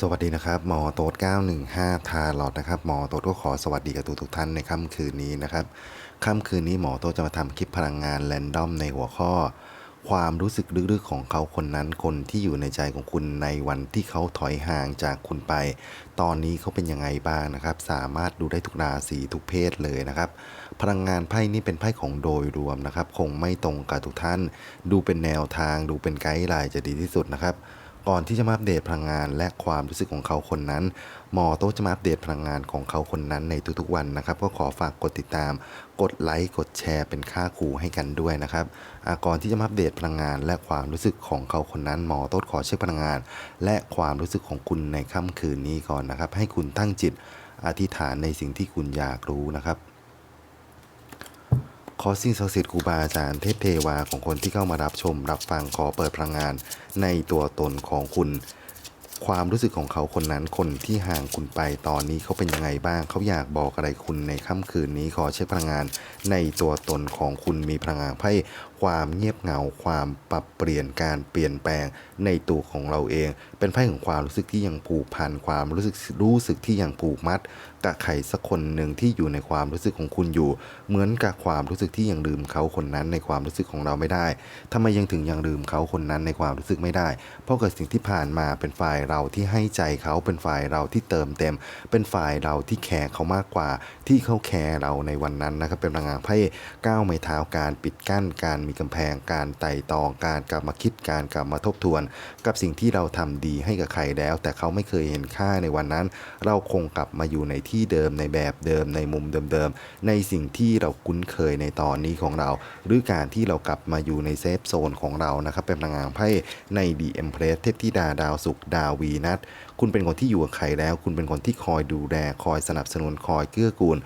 สวัสดีนะครับหมอโต๊ด915 ทาร์ลอดนะครับหมอโต๊ดก็ขอสวัสดีกับทุกทุกท่านในค่ำคืนนี้นะครับค่ำคืนนี้หมอโต๊ดจะมาทำคลิปพลังงานแรนดอมในหัวข้อ ความรู้สึกลึกๆของเขาคนนั้นคนที่อยู่ในใจของคุณในวันที่เขาถอยห่างจากคุณไป ตอนนี้เขาเป็นยังไงบ้างนะครับ สามารถดูได้ทุกราศีทุกเพศเลยนะครับ พลังงานไพ่นี้เป็นไพ่ของโดยรวมนะครับ คงไม่ตรงกับทุกท่าน ดูเป็นแนวทาง ดูเป็นไกด์ไลน์จะดีที่สุดนะครับ ก่อนที่จะมาอัปเดตพลังงานและความรู้สึกของเขาคนนั้น หมอโต๊ะจะมาอัปเดตพลังงานของเขาคนนั้นในทุกๆวันนะครับ ก็ขอฝากกดติดตาม กดไลค์กดแชร์เป็นค่าครูให้กันด้วยนะครับก่อนที่จะมาอัปเดตพลังงาน และความรู้สึกของเขาคนนั้น หมอโต๊ะขอเช็คพลังงาน และความรู้สึกของคุณในค่ำคืนนี้ก่อนนะครับ ให้คุณตั้งจิตอธิษฐานในสิ่งที่คุณอยากรู้นะครับ ขอสิ่งศักดิ์สิทธิ์ครูบาอาจารย์เทพเทวาของคนที่เข้ามารับชม รับฟังขอเปิดพลังงานในตัวตนของคุณ ความรู้สึกของเขาคนนั้นคนที่ห่างคุณไปตอนนี้เขาเป็นยังไงบ้างเขาอยากบอกอะไรคุณในค่ำคืนนี้ขอเช็คพลังงานในตัวตนของคุณมีพลังงานไพ่ ความเงียบเหงาความปรับเปลี่ยนการเปลี่ยนแปลงในตัวของเราเอง เป็นไพ่ของความรู้สึกที่ยังผูกพันความรู้สึกรู้สึกที่ยังผูกมัดกับใครสักคนหนึ่งที่อยู่ในความรู้สึกของคุณอยู่ เหมือนกับความรู้สึกที่ยังลืมเขาคนนั้นในความรู้สึกของเราไม่ได้ทำไมยังถึงยังลืมเขาคนนั้นในความรู้สึกไม่ได้ เพราะเกิดสิ่งที่ผ่านมาเป็นฝ่ายเราที่ให้ใจเขาเป็นฝ่ายเราที่เติมเต็ม เป็นฝ่ายเราที่แคร์เขามากกว่า ที่เขาแคร์เราในวันนั้นนะครับเป็นพลังงานไพ่ก้าวไม้เท้าการปิดกั้นการมีกำแพง การไต่ตอง การกลับมาคิด การกลับมาทบทวน กับสิ่งที่เราทำดีให้กับใครแล้ว แต่เขาไม่เคยเห็นค่าในวันนั้น เราคงกลับมาอยู่ในที่เดิมในแบบเดิมในมุมเดิมๆ ในสิ่งที่เราคุ้นเคยในตอนนี้ของเรา หรือการที่เรากลับมาอยู่ในเซฟโซนของเรานะครับเป็นพลังงานไพ่ในดีเอ็มเพรสเทพธิดาดาวสุขดาววีนัทคุณเป็นคนที่อยู่กับใครแล้ว คุณเป็นคนที่คอยดูแลคอยสนับสนุนคอยเกื้อกูล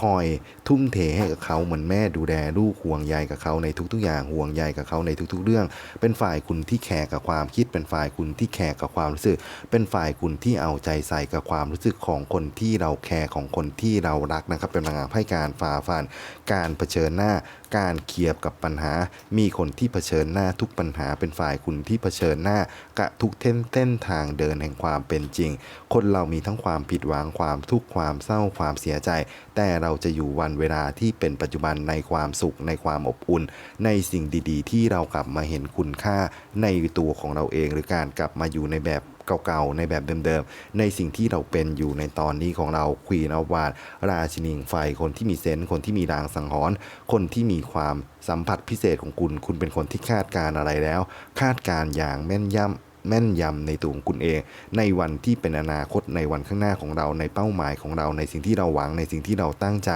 คอยทุ่มเทให้กับเขาเหมือนแม่ดูแลลูกห่วงใยกับเขาในทุกๆ อย่างห่วงใยกับเขาในทุก ๆ เรื่อง เป็นฝ่ายคุณที่แคร์กับความคิด เป็นฝ่ายคุณที่แคร์กับความรู้สึก เป็นฝ่ายคุณที่เอาใจใส่กับความรู้สึกของคนที่เราแคร์ของคนที่เรารักนะครับ เป็นพลังงานให้การฝ่าฟัน การเผชิญหน้า การเคลียบกับปัญหา มีคนที่เผชิญหน้าทุกปัญหาเป็นฝ่ายคุณที่เผชิญหน้ากับทุกเส้นเส้นทางเดินแห่งความเป็นจริง คนเรามีทั้งความผิดหวังความทุกข์ความเศร้าความเสียใจ แต่เราจะอยู่วันเวลาที่เป็นปัจจุบันในความสุขในความอบอุ่น ในสิ่งดี ๆ ที่เรากลับมาเห็นคุณค่าในตัวของเราเองหรือการกลับมาอยู่ในแบบเก่าๆ ในแบบเดิมๆ ในสิ่งที่เราเป็นอยู่ในตอนนี้ของเราควีนอวาดราชินีงไฟคนที่มีเซนส์คนที่มีรางสังหรณ์คนที่มีความสัมผัสพิเศษของคุณ คุณเป็นคนที่คาดการอะไรแล้ว คาดการอย่างแม่นยำ แม่นยำในตัวของคุณเอง ในวันที่เป็นอนาคตในวันข้างหน้าของเราในเป้าหมายของเราในสิ่งที่เราหวังในสิ่งที่เราตั้งใจ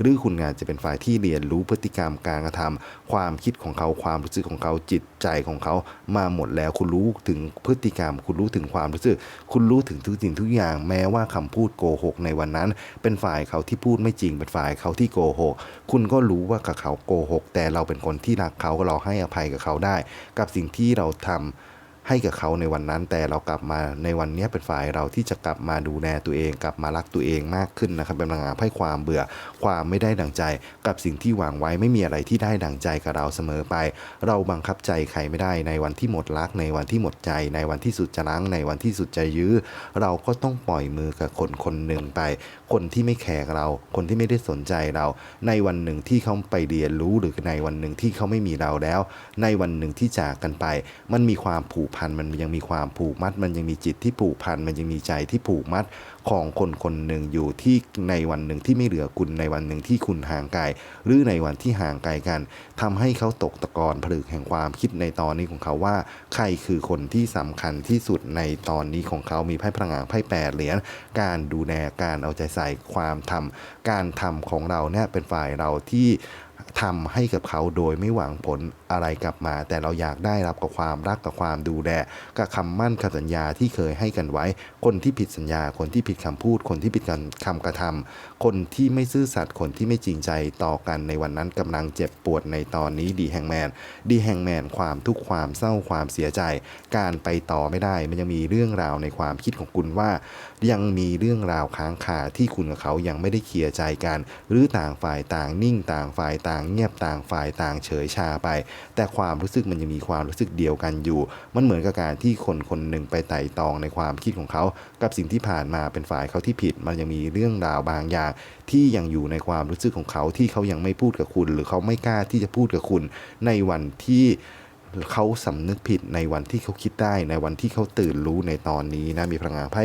หรือคุณงานจะเป็นฝ่ายที่เรียนรู้พฤติกรรมการกระทำความคิดของเขาความรู้สึกของเขาจิตใจของเขามาหมดแล้วคุณรู้ถึงพฤติกรรม คุณรู้ถึงความรู้สึก คุณรู้ถึงทุกสิ่งทุกอย่างแม้ว่าคำพูดโกหกในวันนั้น เป็นฝ่ายเขาที่พูดไม่จริงเป็นฝ่ายเขาที่โกหกคุณก็รู้ว่ากับเขาโกหกแต่เราเป็นคนที่รักเขาเราให้อภัยกับเขาได้ กับสิ่งที่เราทำ ให้กับเขาในวันนั้น แต่เรากลับมาในวันนี้เป็นฝ่ายเราที่จะกลับมาดูแลตัวเอง กลับมารักตัวเองมากขึ้นนะครับเป็นพลังงานให้ความเบื่อ ความไม่ได้ดังใจ กับสิ่งที่หวังไว้ไม่มีอะไรที่ได้ดังใจกับเราเสมอไป เราบังคับใจใครไม่ได้ในวันที่หมดรัก ในวันที่หมดใจ ในวันที่สุดจะรั้งในวันที่สุดจะยื้อ เราก็ต้องปล่อยมือกับคนคนหนึ่งไป คนที่ไม่แคร์เรา คนที่ไม่ได้สนใจเรา ในวันหนึ่งที่เขาไปเรียนรู้หรือในวันหนึ่งที่เขาไม่มีเราแล้ว ในวันหนึ่งที่จากกันไป มันมีความผูกพันมันยังมีความผูกมัด มันยังมีจิตที่ผูกพันมันยังมีใจที่ผูกมัดของคนคนหนึ่งอยู่ที่ในวันหนึ่งที่ไม่เหลือคุณในวันหนึ่งที่คุณห่างไกลหรือในวันที่ห่างไกลกันทำให้เขาตกตะกอนผลึกแห่งความคิดในตอนนี้ของเขาว่า ใครคือคนที่สำคัญที่สุดในตอนนี้ของเขามีไพ่พลังงานไพ่แปดเหรียญการดูแลการเอาใจใส่ความทำการทำของเราเนี่ยเป็นฝ่ายเราที่ทำให้กับเขาโดยไม่หวังผลอะไรกลับมา แต่เราอยากได้รับกับความรักกับความดูแลกับคำมั่นคำสัญญาที่เคยให้กันไว้ คนที่ผิดสัญญา คนที่ผิดคำพูด คนที่ผิดคำกระทำคนที่ไม่ซื่อสัตย์คนที่ไม่จริงใจต่อกันในวันนั้นกำลังเจ็บปวดในตอนนี้ดีแฮงแมนดีแฮงแมนความทุกข์ความเศร้าความเสียใจ การไปต่อไม่ได้ มันยังมีเรื่องราวในความคิดของคุณว่า ยังมีเรื่องราวค้างคาที่คุณกับเขายังไม่ได้เคลียร์ใจกัน หรือต่างฝ่ายต่างนิ่งต่างฝ่ายต่างเงียบต่างฝ่ายต่างเฉยชาไป แต่ความรู้สึกมันยังมีความรู้สึกเดียวกันอยู่ มันเหมือนกับการที่คนคนหนึ่งไปไต่ตองในความคิดของเขา กับสิ่งที่ผ่านมาเป็นฝ่ายเขาที่ผิด มันยังมีเรื่องราวบางอย่าง ที่ยังอยู่ในความรู้สึกของเขาที่เขายังไม่พูดกับคุณ หรือเขาไม่กล้าที่จะพูดกับคุณในวันที่ เขาสำนึกผิดในวันที่เขาคิดได้ในวันที่เขาตื่นรู้ในตอนนี้นะมีพลังงานไพ่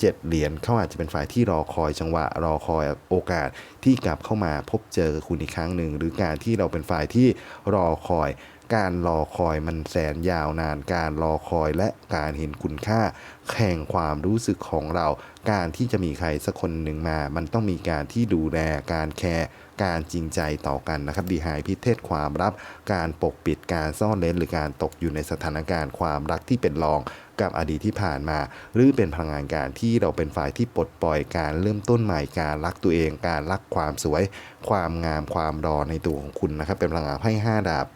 เจ็ดเหรียญเขาอาจจะเป็นฝ่ายที่รอคอยจังหวะ รอคอยโอกาสที่กลับเข้ามาพบเจอคุณอีกครั้งหนึ่งหรือการที่เราเป็นฝ่ายที่รอคอย การรอคอยมันแสนยาวนานการรอคอยและการเห็นคุณค่าแข่งความรู้สึกของเรา การที่จะมีใครสักคนหนึ่งมา มันต้องมีการที่ดูแลการแคร์การจริงใจต่อกันนะครับดีหายพิเทศความลับ การปกปิดการซ่อนเร้นหรือการตกอยู่ในสถานการณ์ความรักที่เป็นรองกับอดีตที่ผ่านมา หรือเป็นพลังงานการที่เราเป็นฝ่ายที่ปลดปล่อยการเริ่มต้นใหม่การรักตัวเอง การรักความสวย ความงามความรอในตัวของคุณนะครับ เป็นพลังงานไพ่ห้าดาบ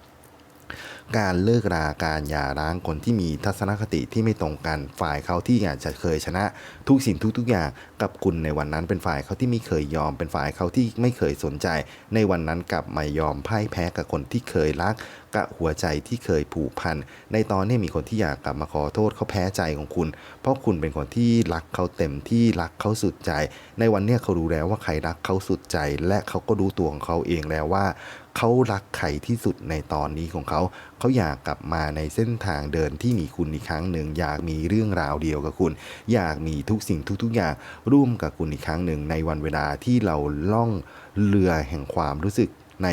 การเลิกราการหย่าร้างคนที่มีทัศนคติที่ไม่ตรงกันฝ่ายเขาที่อากจะเคยชนะทุกสิ่งทุกๆอย่างกับคุณในวันนั้นเป็นฝ่ายเขาที่ไม่เคยยอม เป็นฝ่ายเขาที่ไม่เคยสนใจ ในวันนั้นกลับมายอมพ่ายแพ้กับคนที่เคยรักกับหัวใจที่เคยผูกพันในตอนนี้มีคนที่อยากกลับมาขอโทษเขาแพ้ใจของคุณ เพราะคุณเป็นคนที่รักเขาเต็มที่รักเขาสุดใจ ในวันนี้เขารู้แล้วว่าใครรักเขาสุดใจ และเขาก็รู้ตัวของเขาเองแล้วว่า เขารักใครที่สุดในตอนนี้ของเขา เขาอยากกลับมาในเส้นทางเดินที่มีคุณอีกครั้งหนึ่ง อยากมีเรื่องราวเดียวกับคุณ อยากมีทุกสิ่งทุก ๆ อย่างร่วมกับคุณอีกครั้งหนึ่งในวันเวลาที่เราล่องเรือแห่งความรู้สึกใน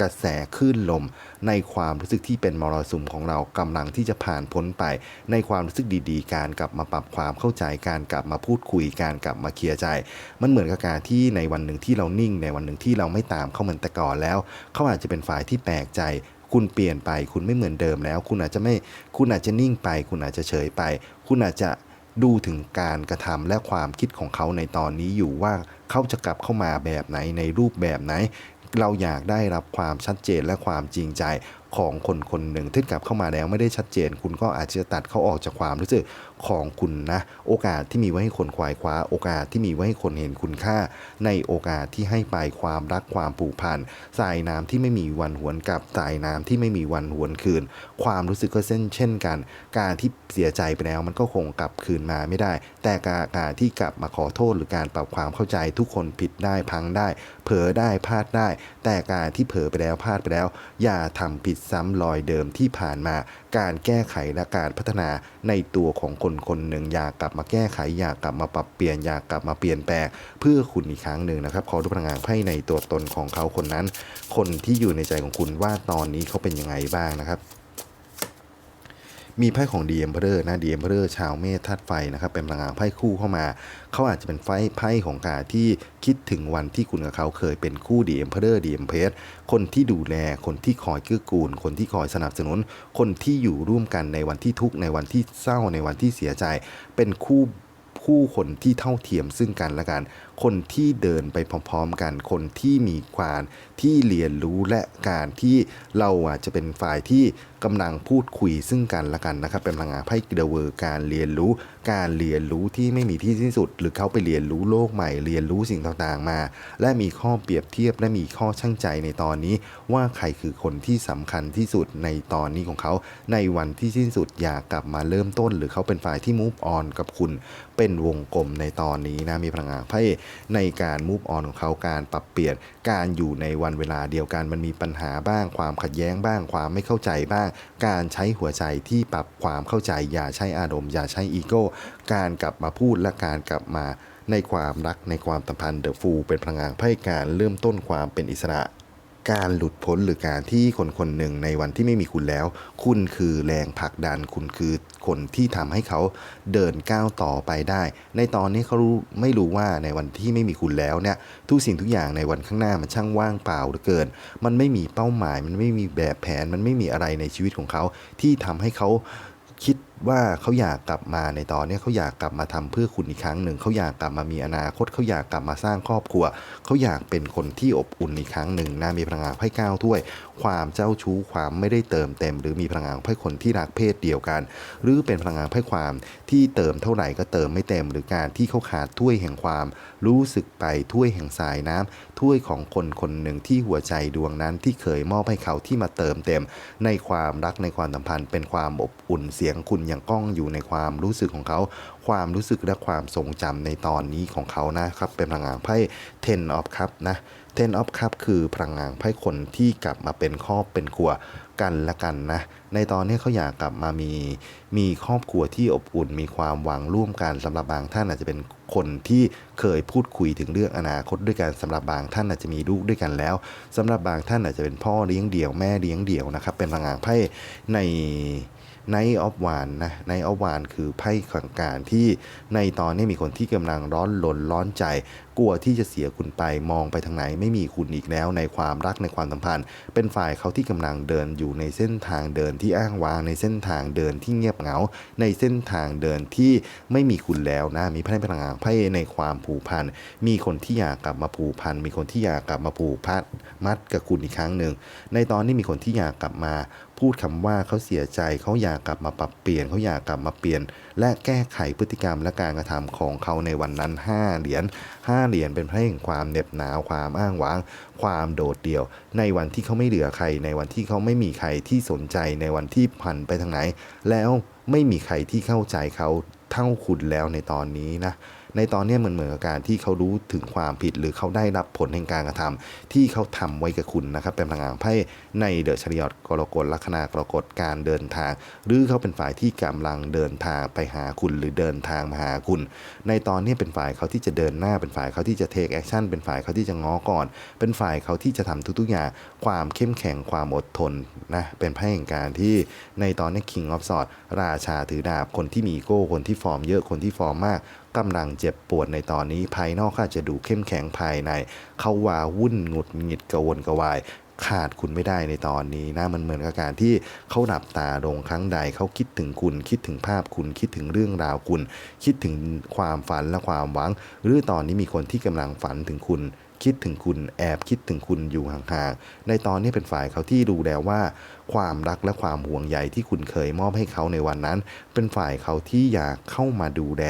กระแสคลื่นลม ในความรู้สึกที่เป็นมรสุมของเรากำลังที่จะผ่านพ้นไป ในความรู้สึกดีๆ การกลับมาปรับความเข้าใจการกลับมาพูดคุยการกลับมาเคลียร์ใจ มันเหมือนกับการที่ในวันหนึ่งที่เรานิ่ง ในวันหนึ่งที่เราไม่ตามเขาเหมือนแต่ก่อนแล้ว เขาอาจจะเป็นฝ่ายที่แปลกใจคุณเปลี่ยนไปคุณไม่เหมือนเดิมแล้ว คุณอาจจะไม่คุณอาจจะนิ่งไป คุณอาจจะเฉยไป คุณอาจจะดูถึงการกระทำและความคิดของเขาในตอนนี้อยู่ว่าเขาจะกลับเข้ามาแบบไหนในรูปแบบไหน เราอยากได้รับความชัดเจนและความจริงใจของคนคนหนึ่งที่กลับเข้ามาแล้วไม่ได้ชัดเจน คุณก็อาจจะตัดเขาออกจากความรู้สึกของคุณนะ โอกาสที่มีไว้ให้คนควายคว้า โอกาสที่มีไว้ให้คนเห็นคุณค่า ในโอกาสที่ให้ไปความรักความผูกพันสายน้ำที่ไม่มีวันหวนกลับสายน้ำที่ไม่มีวันหวนคืน ความรู้สึกก็เช่นเช่นกัน การที่เสียใจไปแล้วมันก็คงกลับคืนมาไม่ได้ แต่การการที่กลับมาขอโทษหรือการปรับความเข้าใจทุกคนผิดได้พังได้ เผลอได้พลาดได้ แต่การที่เผลอไปแล้วพลาดไปแล้ว อย่าทำผิดซ้ำรอยเดิมที่ผ่านมา การแก้ไขและการพัฒนาในตัวของคนคนหนึ่งอยากกลับมาแก้ไขอยากกลับมาปรับเปลี่ยนอยากกลับมาเปลี่ยนแปลงเพื่อคุณอีกครั้งหนึ่งนะครับขอดูพลังงานไพ่ในตัวตนของเขาคนนั้น คนที่อยู่ในใจของคุณว่าตอนนี้เขาเป็นยังไงบ้างนะครับ มีไพ่ของดีเอ็มเพอร์นะดีเอ็มเพอร์ชาวเมธาตุไฟนะครับเป็นพลังงานไพ่คู่เข้ามา เขาอาจจะเป็นไพ่ไพ่ของการที่คิดถึงวันที่คุณกับเขาเคยเป็นคู่ดีเอ็มเพอร์ดีเอ็มเพสคนที่ดูแลคนที่คอยเกื้อกูล คนที่คอยสนับสนุน คนที่อยู่ร่วมกันในวันที่ทุกข์ในวันที่เศร้าในวันที่เสียใจ เป็นคู่คู่คนที่เท่าเทียมซึ่งกันและกัน คนที่เดินไปพร้อมๆ กัน คนที่มีความที่เรียนรู้และการที่เราอาจจะเป็นฝ่ายที่กำลังพูดคุยซึ่งกันและกันนะครับ เป็นพลังงานไพ่เดเวอร์การเรียนรู้ การเรียนรู้ที่ไม่มีที่สิ้นสุด หรือเขาไปเรียนรู้โลกใหม่ เรียนรู้สิ่งต่างๆมา และมีข้อเปรียบเทียบและมีข้อชั่งใจในตอนนี้ ว่าใครคือคนที่สำคัญที่สุดในตอนนี้ของเขา ในวันที่สิ้นสุดอยากกลับมาเริ่มต้น หรือเขาเป็นฝ่ายที่ move on กับคุณเป็นวงกลมในตอนนี้นะมีพลังงานไพ่ในการมูฟออนของเขาการปรับเปลี่ยนการอยู่ในวันเวลาเดียวกัน มันมีปัญหาบ้าง ความขัดแย้งบ้าง ความไม่เข้าใจบ้าง การใช้หัวใจที่ปรับความเข้าใจ อย่าใช้อารมณ์ อย่าใช้อีโก้ การกลับมาพูดและการกลับมาในความรักในความสัมพันธ์เดอะฟูเป็นพลังงานให้การเริ่มต้นความเป็นอิสระ การหลุดพ้นหรือการที่คนคนหนึ่งในวันที่ไม่มีคุณแล้ว คุณคือแรงผลักดันคุณคือคนที่ทำให้เขาเดินก้าวต่อไปได้ ในตอนนี้เขารู้ไม่รู้ว่าในวันที่ไม่มีคุณแล้วเนี่ยทุกสิ่งทุกอย่างในวันข้างหน้ามันช่างว่างเปล่าเหลือเกิน มันไม่มีเป้าหมาย มันไม่มีแบบแผนมันไม่มีอะไรในชีวิตของเขาที่ทำให้เขาคิด ว่าเขาอยากกลับมาในตอนนี้เขาอยากกลับมาทำเพื่อคุณอีกครั้งหนึ่งเขาอยากกลับมามีอนาคตเขาอยากกลับมาสร้างครอบครัวเขาอยากเป็นคนที่อบอุ่นอีกครั้งหนึ่งนะมีพลังงานไพ่ก้าวถ้วย ความเจ้าชู้ความไม่ได้เติมเต็ม หรือมีพลังงานไพ่คนที่รักเพศเดียวกัน หรือเป็นพลังงานไพ่ความที่เติมเท่าไหร่ก็เติมไม่เต็ม หรือการที่เขาขาดถ้วยแห่งความ รู้สึกไปถ้วยแห่งสายน้ำถ้วยของคนคนหนึ่งที่หัวใจดวงนั้นที่เคยมอบให้เขาที่มาเติมเต็ม ในความรักในความสัมพันธ์ เป็นความอบอุ่นเสียงคุณอยังก้องอยู่ในความรู้สึกของเขา ความรู้สึกและความทรงจำในตอนนี้ของเขานะครับ เป็นพลังงานไพ่ Ten of Cup นะ Ten of Cup คือพลังงานไพ่คนที่กลับมาเป็นครอบเป็นครัวกันและกันนะ ในตอนนี้เขาอยากกลับมามีมีครอบครัวที่อบอุ่น มีความหวังร่วมกันสำหรับบางท่านอาจจะเป็นคนที่เคยพูดคุยถึงเรื่องอนาคตด้วยกันสำหรับบางท่านอาจจะมีลูกด้วยกันแล้วสำหรับบางท่านอาจจะเป็นพ่อเลี้ยงเดี่ยวแม่เลี้ยงเดี่ยวนะครับ เป็นพลังงานไพ่ใน ไนออฟวานนะไนออฟวานคือไพ่ขังการที่ในตอนนี้มีคนที่กำลังร้อนลนร้อนใจ กลัวที่จะเสียคุณไปมองไปทางไหน ไม่มีคุณอีกแล้วในความรักในความสัมพันธ์ เป็นฝ่ายเขาที่กำลังเดินอยู่ในเส้นทางเดินที่อ้างว้างในเส้นทางเดินที่เงียบเหงา ในเส้นทางเดินที่ไม่มีคุณแล้วนะมีไพ่พลังงานไพ่ในความผูกพันมีคนที่อยากกลับมาผูกพันมีคนที่อยากกลับมาผูกพันมัดกับคุณอีกครั้งหนึ่งในตอนนี้มีคนที่อยากกลับมา พูดคำว่าเขาเสียใจเขาอยากกลับมาปรับเปลี่ยนเขาอยากกลับมาเปลี่ยน และแก้ไขพฤติกรรมและการกระทำของเขาในวันนั้น 5 เหรียญ5เหรียญเป็นไพ่แห่งความเหน็บหนาวความอ้างว้าง ความโดดเดี่ยว ในวันที่เขาไม่เหลือใคร ในวันที่เขาไม่มีใครที่สนใจในวันที่ผ่านไปทางไหน แล้วไม่มีใครที่เข้าใจเขาเท่าคุณแล้วในตอนนี้นะ ในตอนนี้ยมันเหมือนกับการที่เขารู้ถึงความผิดหรือเขาได้รับผลแห่งการกระทำที่เขาทำไว้กับคุณนะครับ เป็นพลังงานไพ่ในเดอะชริยอดกรกฎลัคนากรกฎการเดินทาง หรือเขาเป็นฝ่ายที่กำลังเดินทางไปหาคุณหรือเดินทางมาหาคุณ ในตอนนี้เป็นฝ่ายเขาที่จะเดินหน้าเป็นฝ่ายเขาที่จะเทคแอคชั่นเป็นฝ่ายเขาที่จะง้อก่อน เป็นฝ่ายเขาที่จะทำทุกๆอย่างความเข้มแข็งความอดทนนะเป็นไพ่แห่งการที่ในตอนนี้ King of Swords ราชาถือดาบคนที่มีอีโก้คนที่ฟอร์มเยอะคนที่ฟอร์มมาก กำลังเจ็บปวดในตอนนี้ ภายนอกอาจจะดูเข้มแข็งภายใน เขาวาวุ่นหงุดหงิดกระวนกระวายขาดคุณไม่ได้ในตอนนี้นะมันเหมือนกับการที่เขาหลับตาลงครั้งใดเขาคิดถึงคุณ คิดถึงภาพคุณคิดถึงเรื่องราวคุณ คิดถึงความฝันและความหวัง หรือตอนนี้มีคนที่กำลังฝันถึงคุณ คิดถึงคุณแอบคิดถึงคุณอยู่ห่างๆ ในตอนนี้เป็นฝ่ายเขาที่ดูแล้วว่า ความรักและความห่วงใยที่คุณเคยมอบให้เขาในวันนั้น เป็นฝ่ายเขาที่อยากเข้ามาดูแล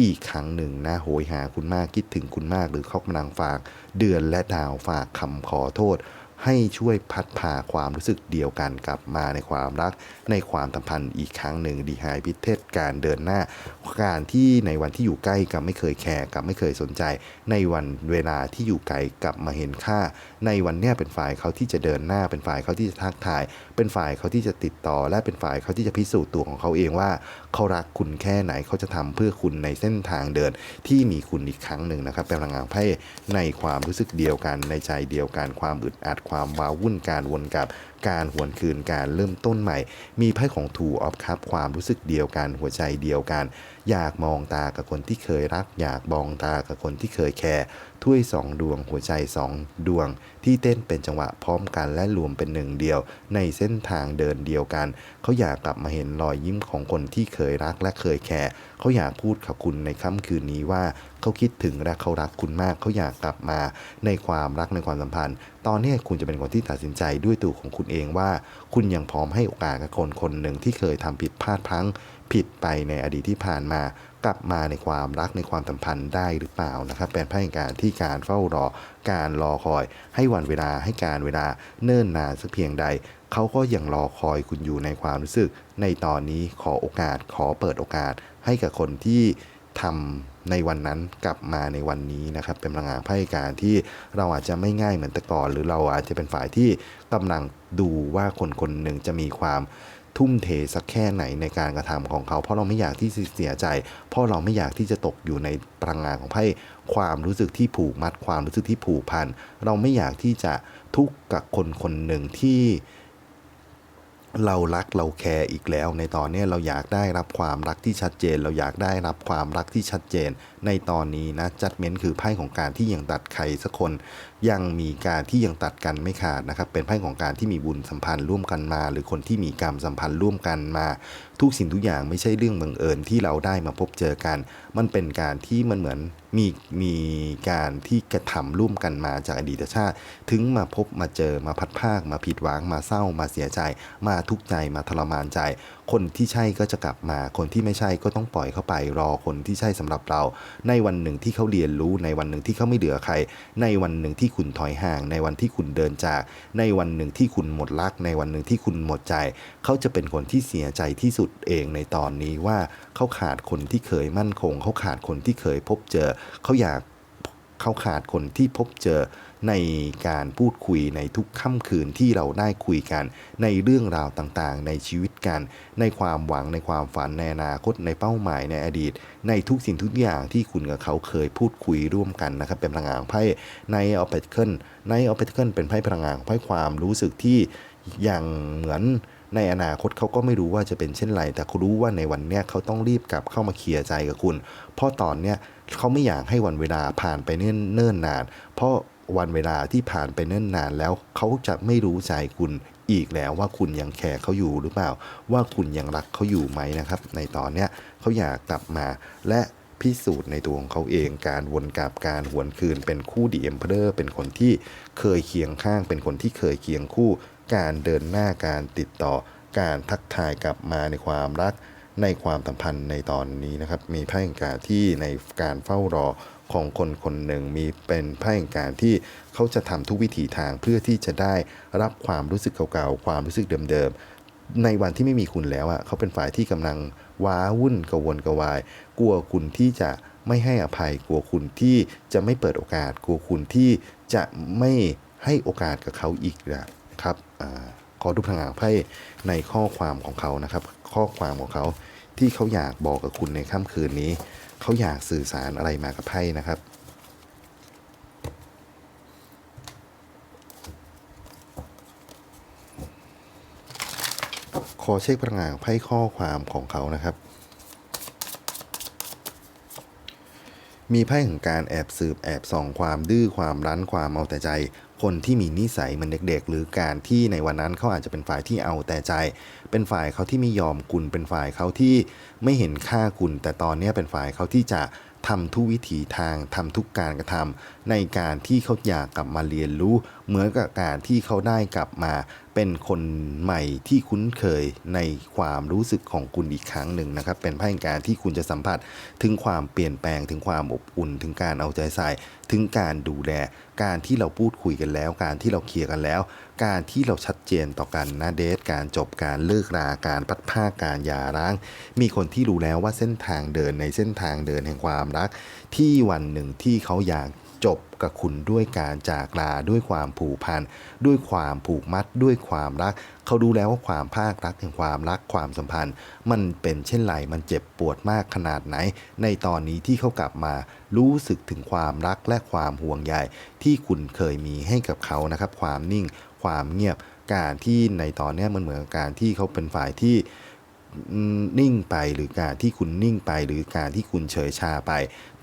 อีกครั้งหนึ่งนะโหยหาคุณมากคิดถึงคุณมากหรือเขากำลังฝาก เดือนและดาวฝากคำขอโทษ ให้ช่วยพัดพาความรู้สึกเดียวกันกลับมาในความรัก ในความสัมพันธ์อีกครั้งหนึ่งดีหายพิเทศการเดินหน้า การที่ในวันที่อยู่ใกล้กับไม่เคยแคร์กับไม่เคยสนใจ ในวันเวลาที่อยู่ไกลกลับมาเห็นค่า ในวันเนี้ยเป็นฝ่ายเขาที่จะเดินหน้าเป็นฝ่ายเขาที่จะทักทาย เป็นฝ่ายเขาที่จะติดต่อ และเป็นฝ่ายเขาที่จะพิสูจน์ตัวของเขาเองว่าเขารักคุณแค่ไหนเขาจะทำเพื่อคุณในเส้นทางเดินที่มีคุณอีกครั้งหนึ่งนะครับเป็นพลังงานไพ่ในความรู้สึกเดียวกันในใจเดียวกันความอึดอัดความว้าวุ่นการวนกลับ การหวนคืนการเริ่มต้นใหม่ มีไพ่ของทูออฟคับความรู้สึกเดียวกันหัวใจเดียวกัน อยากมองตากับคนที่เคยรัก อยากมองตากับคนที่เคยแคร์ ถ้วยสองดวง หัวใจสองดวง ที่เต้นเป็นจังหวะพร้อมกันและรวมเป็นหนึ่งเดียว ในเส้นทางเดินเดียวกัน เขาอยากกลับมาเห็นรอยยิ้มของคนที่เคยรักและเคยแคร์เขาอยากพูดกับคุณในค่ำคืนนี้ว่าเขาคิดถึงและเขารักคุณมาก เขาอยากกลับมาในความรักในความสัมพันธ์ ตอนนี้คุณจะเป็นคนที่ตัดสินใจด้วยตัวของคุณเองว่า คุณยังพร้อมให้โอกาสกับคนคนหนึ่งที่เคยทำผิดพลาดพลั้ง ผิดไปในอดีตที่ผ่านมากลับมาในความรักในความสัมพันธ์ได้หรือเปล่านะครับ เป็นไพ่การที่การเฝ้ารอ การรอคอย ให้วันเวลาให้การเวลาเนิ่นนานสักเพียงใด เขาก็ยังรอคอยคุณอยู่ในความรู้สึก ในตอนนี้ขอโอกาสขอเปิดโอกาส ให้กับคนที่ทำในวันนั้นกลับมาในวันนี้นะครับ เป็นพลังงานไพ่การที่เราอาจจะไม่ง่ายเหมือนแต่ก่อน หรือเราอาจจะเป็นฝ่ายที่กำลังดูว่าคนคนหนึ่งจะมีความ ทุ่มเทสักแค่ไหนในการกระทำของเขา เพราะเราไม่อยากที่จะเสียใจ เพราะเราไม่อยากที่จะตกอยู่ในพลังงานของไพ่ความรู้สึกที่ผูกมัดความรู้สึกที่ผูกพันเราไม่อยากที่จะทุกข์กับคนคนหนึ่งที่เรารักเราแคร์อีกแล้ว ในตอนนี้เราอยากได้รับความรักที่ชัดเจน เราอยากได้รับความรักที่ชัดเจน ในตอนนี้นะจัดเม้นคือไพ่ของการที่ยังตัดใครสักคน ยังมีการที่ยังตัดกันไม่ขาดนะครับ เป็นไพ่ของการที่มีบุญสัมพันธ์ร่วมกันมา หรือคนที่มีกรรมสัมพันธ์ร่วมกันมา ทุกสิ่งทุกอย่างไม่ใช่เรื่องบังเอิญที่เราได้มาพบเจอกัน มันเป็นการที่มันเหมือนมีมีการที่กระทำร่วมกันมาจากอดีตชาติ ถึงมาพบมาเจอมาพัดภาค มาผิดหวังมาเศร้ามาเสียใจ มาทุกข์ใจมาทรมานใจ คนที่ใช่ก็จะกลับมา คนที่ไม่ใช่ก็ต้องปล่อยเข้าไปรอคนที่ใช่สำหรับเรา ในวันหนึ่งที่เขาเรียนรู้ในวันหนึ่งที่เขาไม่เหลือใคร ในวันหนึ่งที่คุณถอยห่าง ในวันที่คุณเดินจาก ในวันหนึ่งที่คุณหมดรัก ในวันหนึ่งที่คุณหมดใจ เขาจะเป็นคนที่เสียใจที่สุดเองในตอนนี้ว่าเขาขาดคนที่เคยมั่นคง เขาขาดคนที่เคยพบเจอ เขาอยากเขาขาดคนที่พบเจอ ในการพูดคุยในทุกค่ำคืนที่เราได้คุยกันในเรื่องราวต่างๆ ในชีวิตกัน ในความหวังในความฝันในอนาคตในเป้าหมายในอดีต ในทุกสิ่งทุกอย่างที่คุณกับเขาเคยพูดคุยร่วมกันนะครับ เป็นพลังงานไพ่ในออเปเคิลในออเปเคิลเป็นไพ่พลังงานไพ่ความรู้สึกที่อย่างเหมือนในอนาคตเขาก็ไม่รู้ว่าจะเป็นเช่นไร แต่เขารู้ว่าในวันเนี้ยเขาต้องรีบกลับเข้ามาเคลียร์ใจกับคุณ เพราะตอนเนี้ยเขาไม่อยากให้วันเวลาผ่านไปเนิ่นเนิ่นนาน เพราะ วันเวลาที่ผ่านไปเนิ่นนานแล้วเขาจะไม่รู้ใจคุณอีกแล้วว่าคุณยังแคร์เขาอยู่หรือเปล่า ว่าคุณยังรักเขาอยู่ไหมนะครับ ในตอนเนี้ยเขาอยากกลับมาและพิสูจน์ในตัวของเขาเองการวนกลับการหวนคืนเป็นคู่ดีเอ็มเพอร์เป็นคนที่เคยเคียงข้าง เป็นคนที่เคยเคียงคู่ การเดินหน้าการติดต่อ การทักทายกลับมาในความรักในความสัมพันธ์ในตอนนี้นะครับ มีไพ่แห่งการที่ในการเฝ้ารอ ของคนคนหนึ่งมีเป็นไพ่แห่งการที่เขาจะทำทุกวิถีทางเพื่อที่จะได้รับความรู้สึกเก่าๆความรู้สึกเดิมๆในวันที่ไม่มีคุณแล้วอะเขาเป็นฝ่ายที่กำลังว้าวุ่นกวนกวาย กลัวคุณที่จะไม่ให้อภัย กลัวคุณที่จะไม่เปิดโอกาส กลัวคุณที่จะไม่ให้โอกาสกับเขาอีกนะครับอขอดูพลังงานไพ่ในข้อความของเขานะครับ ข้อความของเขา ที่เขาอยากบอกกับคุณในค่ำคืนนี้ เขาอยากสื่อสารอะไรมากับไพ่นะครับขอเช็คพลังงานไพ่ข้อความของเขานะครับ มีไพ่ของการแอบสืบแอบส่องความดื้อความรั้นความเอาแต่ใจ คนที่มีนิสัยเหมือนเด็ก ๆ หรือการที่ในวันนั้นเขาอาจจะเป็นฝ่ายที่เอาแต่ใจ เป็นฝ่ายเขาที่ไม่ยอมคุณ เป็นฝ่ายเขาที่ไม่เห็นค่าคุณ แต่ตอนนี้เป็นฝ่ายเขาที่จะทำทุกวิถีทางทำทุกการกระทำในการที่เขาอยากกลับมาเรียนรู้ เหมือนกับการที่เขาได้กลับมาเป็นคนใหม่ที่คุ้นเคยในความรู้สึกของคุณอีกครั้งหนึ่งนะครับ เป็นไพ่แห่งการที่คุณจะสัมผัสถึงความเปลี่ยนแปลงถึงความอบอุ่น ถึงการเอาใจใส่ ถึงการดูแล การที่เราพูดคุยกันแล้ว การที่เราเคลียร์กันแล้ว การที่เราชัดเจนต่อกันนะเดทการจบการเลิกราการพัดผ้าการหย่าร้าง มีคนที่รู้แล้วว่าเส้นทางเดินในเส้นทางเดินแห่งความรัก ที่วันหนึ่งที่เขาอยาก จบกับคุณด้วยการจากลาด้วยความผูกพันด้วยความผูกมัดด้วยความรัก เขาดูแล้วว่าความภาครักแห่งความรักความสัมพันธ์ มันเป็นเช่นไรมันเจ็บปวดมากขนาดไหน ในตอนนี้ที่เขากลับมารู้สึกถึงความรักและความห่วงใยที่คุณเคยมีให้กับเขานะครับ ความนิ่ง ความเงียบการที่ในตอนนี้มันเหมือนกับการที่เขาเป็นฝ่ายที่ นิ่งไปหรือการที่คุณนิ่งไป หรือการที่คุณเฉยชาไป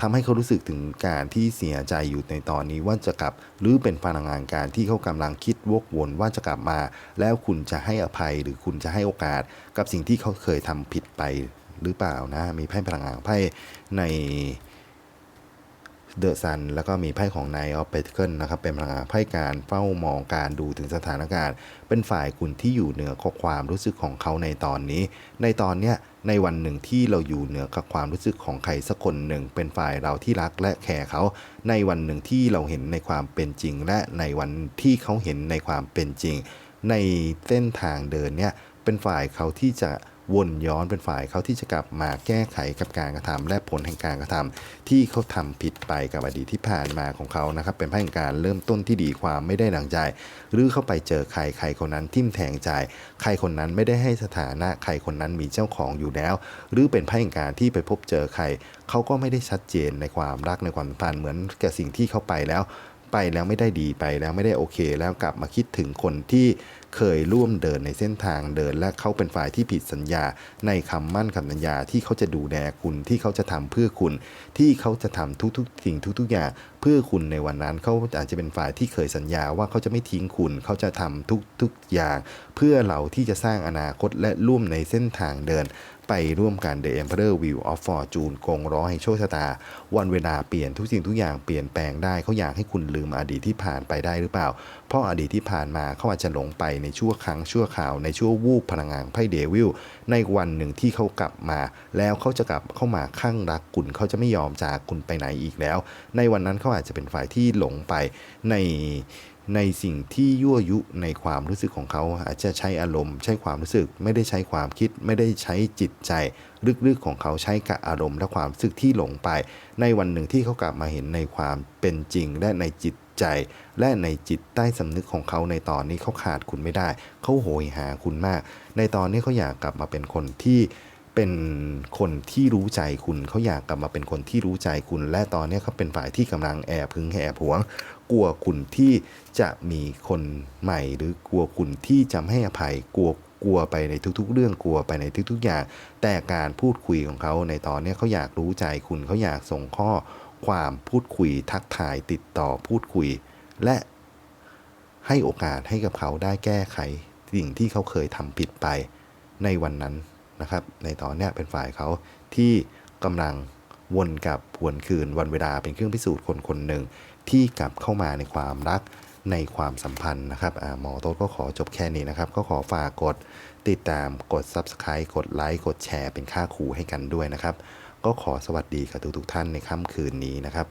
ทำให้เขารู้สึกถึงการที่เสียใจอยู่ในตอนนี้ว่าจะกลับ หรือเป็นพลังงานการที่เขากำลังคิดวกวนว่าจะกลับมา แล้วคุณจะให้อภัยหรือคุณจะให้โอกาส กับสิ่งที่เขาเคยทำผิดไปหรือเปล่านะ มีไพ่พลังงานไพ่ใน เดอะซันแล้วก็มีไพ่ของนายออฟเปเคิลนะครับเป็นพลังงานไพ่การเฝ้ามองการดูถึงสถานการณ์ เป็นฝ่ายคุณที่อยู่เหนือข้อความรู้สึกของเขาในตอนนี้ ในตอนเนี้ยในวันหนึ่งที่เราอยู่เหนือกับความรู้สึกของใครสักคนหนึ่ง เป็นฝ่ายเราที่รักและแคร์เขา ในวันหนึ่งที่เราเห็นในความเป็นจริง และในวันที่เขาเห็นในความเป็นจริง ในเส้นทางเดินเนี่ยเป็นฝ่ายเขาที่จะ วนย้อนเป็นฝ่ายเขาที่จะกลับมาแก้ไขกับการกระทำและผลแห่งการกระทำที่เขาทำผิดไปกับอดีตที่ผ่านมาของเขานะครับ เป็นไพ่แห่งการเริ่มต้นที่ดีความไม่ได้ดังใจ หรือเข้าไปเจอใครใครคนนั้นทิ่มแทงใจ ใครคนนั้นไม่ได้ให้สถานะใครคนนั้นมีเจ้าของอยู่แล้ว หรือเป็นไพ่แห่งการที่ไปพบเจอใครเขาก็ไม่ได้ชัดเจนในความรักในความสัมพันธ์เหมือนกับสิ่งที่เขาไปแล้ว ไปแล้วไม่ได้ดีไปแล้วไม่ได้โอเค แล้วกลับมาคิดถึงคนที่เคยร่วมเดินในเส้นทางเดิน และเขาเป็นฝ่ายที่ผิดสัญญา ในคำมั่นคำสัญญาที่เขาจะดูแลคุณที่เขาจะทำเพื่อคุณ ที่เขาจะทำทุกๆสิ่งทุกๆอย่างเพื่อคุณในวันนั้นเขาอาจจะเป็นฝ่ายที่เคยสัญญาว่าเขาจะไม่ทิ้งคุณเขาจะทำทุกๆอย่าง เพื่อเราที่จะสร้างอนาคตและร่วมในเส้นทางเดิน ไปร่วมกัน The Emperor Wheel of Fortune กงร้อให้โชคชะตา วันเวลาเปลี่ยนทุกสิ่งทุกอย่างเปลี่ยนแปลงได้เขาอยากให้คุณลืมอดีตที่ผ่านไปได้หรือเปล่า เพราะอดีตที่ผ่านมาเขาอาจจะหลงไปในชั่วครั้งชั่วข่าวในชั่ววูบพลังงานไพ่เดวิลในวันหนึ่งที่เขากลับมา แล้วเขาจะกลับเข้ามาข้างรักคุณเขาจะไม่ยอมจากคุณไปไหนอีกแล้ว ในวันนั้นเขาอาจจะเป็นฝ่ายที่หลงไปในในสิ่งที่ยั่วยุในความรู้สึกของเขาอาจจะใช้อารมณ์ ใช้ความรู้สึก ไม่ได้ใช้ความคิด ไม่ได้ใช้จิตใจ ลึกๆของเขาใช้กับอารมณ์และความรู้สึกที่หลงไป ในวันหนึ่งที่เขากลับมาเห็นในความเป็นจริงและในจิต ใจ และในจิตใต้สำนึกของเขาในตอนนี้เขาขาดคุณไม่ได้ เขาโหยหาคุณมาก ในตอนนี้เขาอยากกลับมาเป็นคนที่เป็นคนที่รู้ใจคุณ เขาอยากกลับมาเป็นคนที่รู้ใจคุณ และตอนนี้เขาเป็นฝ่ายที่กำลังแอบพึงแอบหวง กลัวคุณที่จะมีคนใหม่ หรือกลัวคุณที่จะไม่ให้อภัยกลัวกลัวไปในทุกๆ เรื่องกลัวไปในทุกๆอย่าง แต่การพูดคุยของเขาในตอนนี้เขาอยากรู้ใจคุณเขาอยากส่งข้อ ความพูดคุยทักทายติดต่อพูดคุย และให้โอกาสให้กับเขาได้แก้ไขสิ่งที่เขาเคยทำผิดไปในวันนั้นนะครับ ในตอนนี้เป็นฝ่ายเขาที่กำลังวนกับวนคืนวันเวลาเป็นเครื่องพิสูจน์คนคนหนึ่งที่กลับเข้ามาในความรักในความสัมพันธ์นะครับหมอโต๊ดก็ขอจบแค่นี้นะครับ ก็ขอฝากกดติดตามกด Subscribe กดไลค์กดแชร์เป็นค่าครูให้กันด้วยนะครับ ก็ขอสวัสดีกับทุกๆท่านในค่ำคืนนี้นะครับ